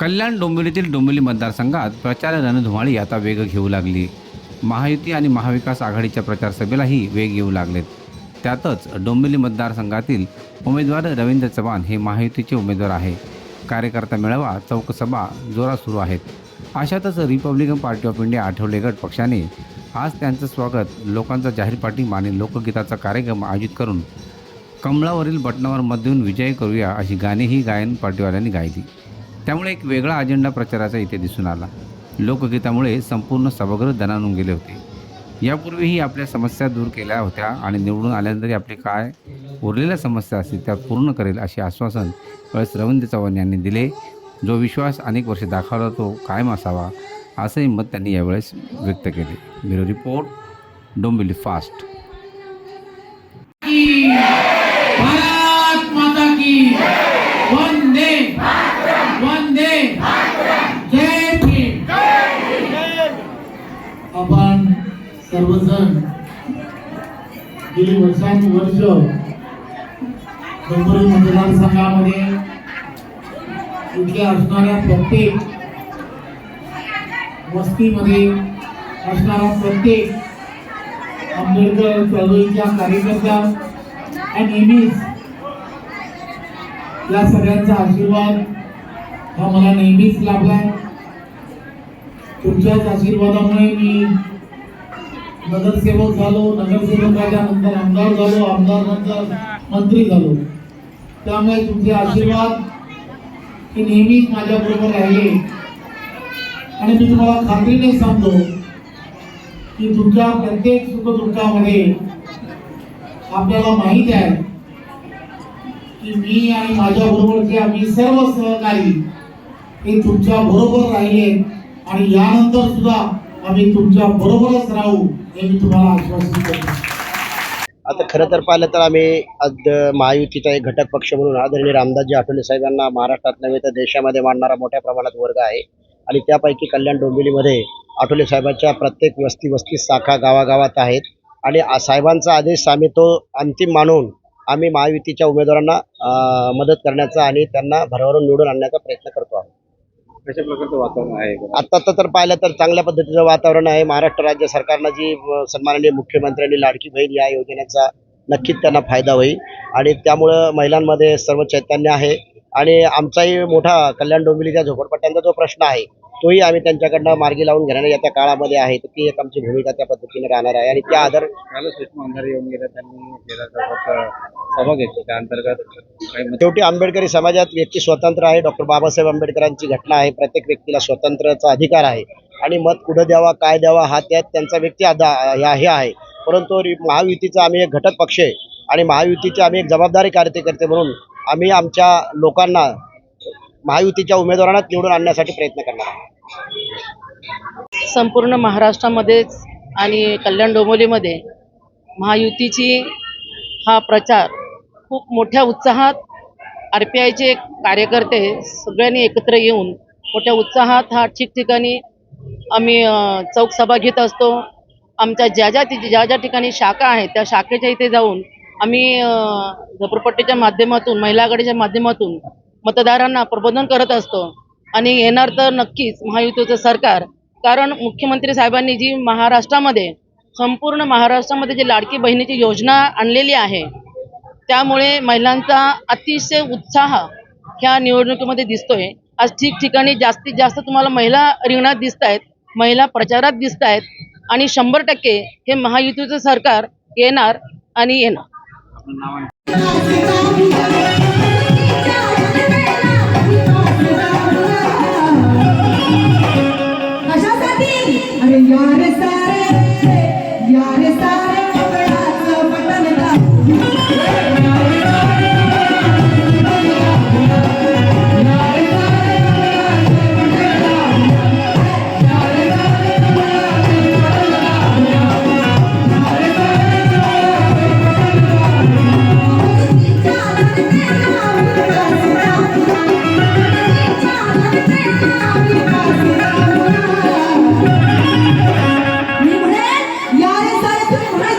कल्याण डोंबिवलीतील डोंबिवली मतदारसंघात प्रचार रणधुमाळी आता वेग घेऊ लागली. महायुती आणि महाविकास आघाडीच्या प्रचारसभेलाही वेग येऊ लागलेत. त्यातच डोंबिवली मतदारसंघातील उमेदवार रवींद्र चव्हाण हे महायुतीचे उमेदवार आहे कार्यकर्ता मेळावा चौकसभा जोरात सुरू आहेत. अशातच Republican party of India Athawale गट पक्षाने आज त्यांचं स्वागत लोकांचा जाहीर पाठिंबा आणि लोकगीताचा कार्यक्रम आयोजित करून कमळावरील बटनावर मत देऊन विजय करूया अशी गाणीही गायन पार्टीवाल्यांनी गायली. त्यामुळे एक वेगळा अजेंडा प्रचाराचा इथे दिसून आला. लोकगीतामुळे संपूर्ण सभागृह दणानून गेले होते. यापूर्वीही आपल्या समस्या दूर केल्या होत्या आणि निवडून आल्यानंतरही आपली काय उरलेल्या समस्या असतील त्या पूर्ण करेल असे आश्वासन वेळेस रवींद्र चव्हाण यांनी दिले. जो विश्वास अनेक वर्षे दाखवला तो कायम असावा असंही मत त्यांनी यावेळेस व्यक्त केले. Bureau report Dombivli fast. की भारत माता की सर्वजण गेली वर्षानुवर्ष डोंबिवली मतदारसंघामध्ये इथल्या असणाऱ्या प्रत्येक वस्तीमध्ये असणारा प्रत्येक आंबेडकर चळवळीच्या कार्यकर्त्या आणि नेहमीच या सगळ्यांचा आशीर्वाद हा मला नेहमीच लाभला तुमच्याच आशीर्वादामुळे मी नगरसेवक झालो नगरसेवकाच्या नंतर आमदार झालो आमदार नंतर मंत्री झालो. त्यामुळे तुमचे आशीर्वाद हे नेहमीच माझ्या बरोबर राहिले. आणि मी तुम्हाला खात्रीने सांगतो की तुमच्या प्रत्येक सुखदुःखामध्ये आपल्याला माहीत आहे की मी आणि माझ्या बरोबरचे आम्ही सर्व सहकारी हे तुमच्या बरोबर राहिले. आणि यानंतर सुद्धा आम्ही तुमच्या बरोबरच राहू हे मी तुम्हाला आश्वासन करतो आता खरं तर पाहिलं तर आम्ही आज महायुतीचा एक घटक पक्ष म्हणून आदरणीय रामदासजी आठवले साहेबांना महाराष्ट्रात नव्हे तर देशामध्ये मांडणारा मोठ्या प्रमाणात वर्ग आहे. आणि त्यापैकी कल्याण डोंबिवलीमध्ये आठवले साहेबांच्या प्रत्येक वस्ती वस्ती शाखा गावागावात आहेत. आणि साहेबांचा आदेश आम्ही तो अंतिम मानून आम्ही महायुतीच्या उमेदवारांना मदत करण्याचा आणि त्यांना भरभरून निवडून आणण्याचा प्रयत्न करतो आहोत. कशा प्रकारचं वातावरण आहे? आता तर पाहिलं तर चांगल्या पद्धतीचं वातावरण आहे. महाराष्ट्र राज्य सरकारनं जी सन्माननीय मुख्यमंत्र्यांनी लाडकी बहीण या योजनेचा नक्कीच त्यांना फायदा होईल. आणि त्यामुळं महिलांमध्ये सर्व चैतन्य आहे. आणि आमचाही मोठा कल्याण डोंबिवलीच्या झोपडपट्ट्यांचा जो प्रश्न आहे तोही आम्ही त्यांच्याकडनं मार्गी लावून घेण्याने येत्या काळामध्ये आहे तर ती एक आमची भूमिका त्या पद्धतीने राहणार आहे. आणि त्या आधार सुषमा अंधारे येऊन गेल्या त्यांनी सभा घेतली त्या अंतर्गत. काही मत- शेवटी आंबेडकरी समाजात व्यक्ती स्वतंत्र आहे. डॉक्टर बाबासाहेब आंबेडकरांची घटना आहे. प्रत्येक व्यक्तीला स्वतंत्रचा अधिकार आहे. आणि मत कुठं द्यावा काय द्यावा हा त्यात त्यांचा व्यक्ती आधा हे आहे परंतु रि- महायुतीचा आम्ही एक घटक पक्ष आहे. आणि महायुतीचे आम्ही एक जबाबदारी कार्यकर्ते म्हणून आम्ही आमच्या लोकांना महायुतीच्या उमेदवारांना निवडून आणण्यासाठी प्रयत्न करणार आहोत. संपूर्ण महाराष्ट्रामध्येच आणि कल्याण डोंबिवलीमध्ये महायुतीची हा प्रचार खूप मोठ्या उत्साहात आर पी आयचे कार्यकर्ते सगळ्यांनी एकत्र येऊन मोठ्या उत्साहात हा ठिकठिकाणी आम्ही चौक सभा घेत असतो. आमच्या ज्या ज्या ज्या ज्या ठिकाणी शाखा आहेत त्या शाखेच्या इथे जाऊन आम्ही झोपडपट्टीच्या माध्यमातून महिला आघाडीच्या माध्यमातून मतदारांना प्रबोधन करत असतो. आणि येणार तर नक्कीच महायुतीचं सरकार. कारण मुख्यमंत्री साहेबांनी जी महाराष्ट्रामध्ये संपूर्ण महाराष्ट्रामध्ये जी लाडकी बहिणीची योजना आणलेली आहे त्यामुळे महिलांचा अतिशय उत्साह ह्या निवडणुकीमध्ये दिसतोय. आज ठिकठिकाणी जास्तीत जास्त तुम्हाला महिला रिंगणात दिसत आहेत महिला प्रचारात दिसत आहेत आणि शंभर टक्के हे महायुतीचं सरकार येणार आणि येणार. Gracias.